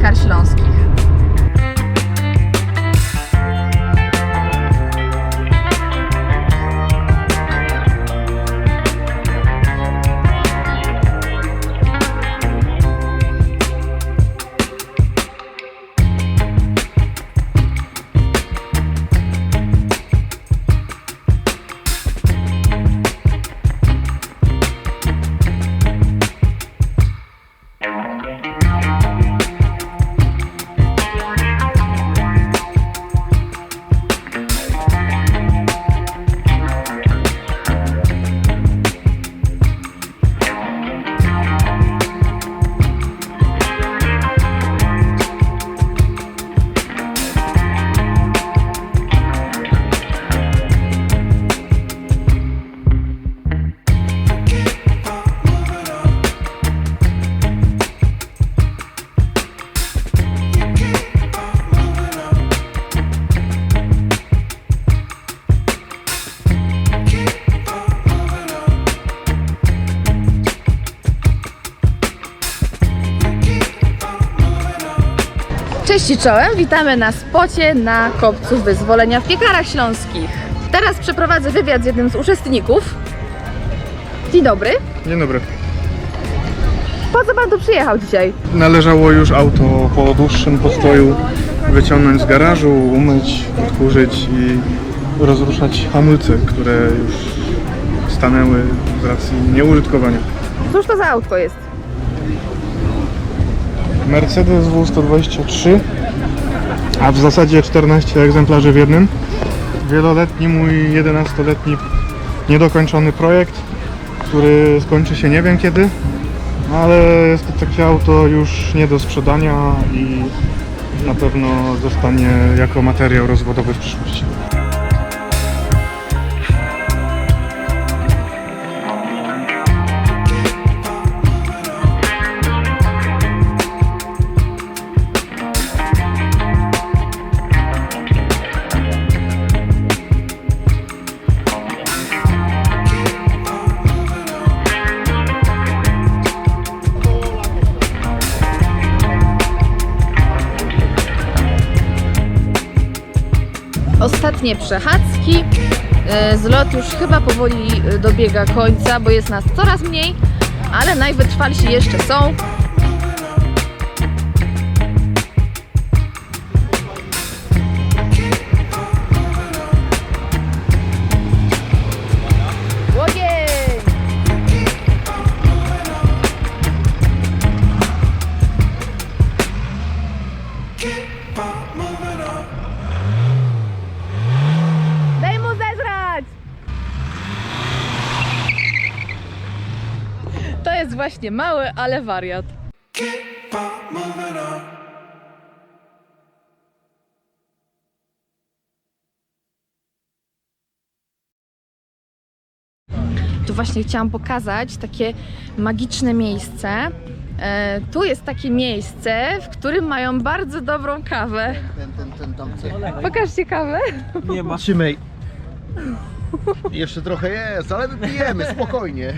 do Cześć i czołem, witamy na spocie na Kopcu Wyzwolenia w Piekarach Śląskich. Teraz przeprowadzę wywiad z jednym z uczestników. Dzień dobry. Dzień dobry. Po co pan tu przyjechał dzisiaj? Należało już auto po dłuższym postoju wyciągnąć z garażu, umyć, odkurzyć i rozruszać hamulce, które już stanęły z racji nieużytkowania. Cóż to za autko jest? Mercedes W123, a w zasadzie 14 egzemplarzy w jednym. Wieloletni mój 11-letni niedokończony projekt, który skończy się nie wiem kiedy, ale jest to takie auto już nie do sprzedania i na pewno zostanie jako materiał rozwodowy w przyszłości. Ostatnie przechadzki. E, Zlot już chyba powoli e, dobiega końca, bo jest nas coraz mniej, ale najwytrwalsi jeszcze są. Ogień! Daj jest właśnie mały, ale wariat. Tu właśnie chciałam pokazać takie magiczne miejsce. E, tu jest takie miejsce, w którym mają bardzo dobrą kawę. Ten, ten, ten tam chce. Pokażcie kawę. Nie ma. Trzymaj. Jeszcze trochę jest, ale pijemy, spokojnie.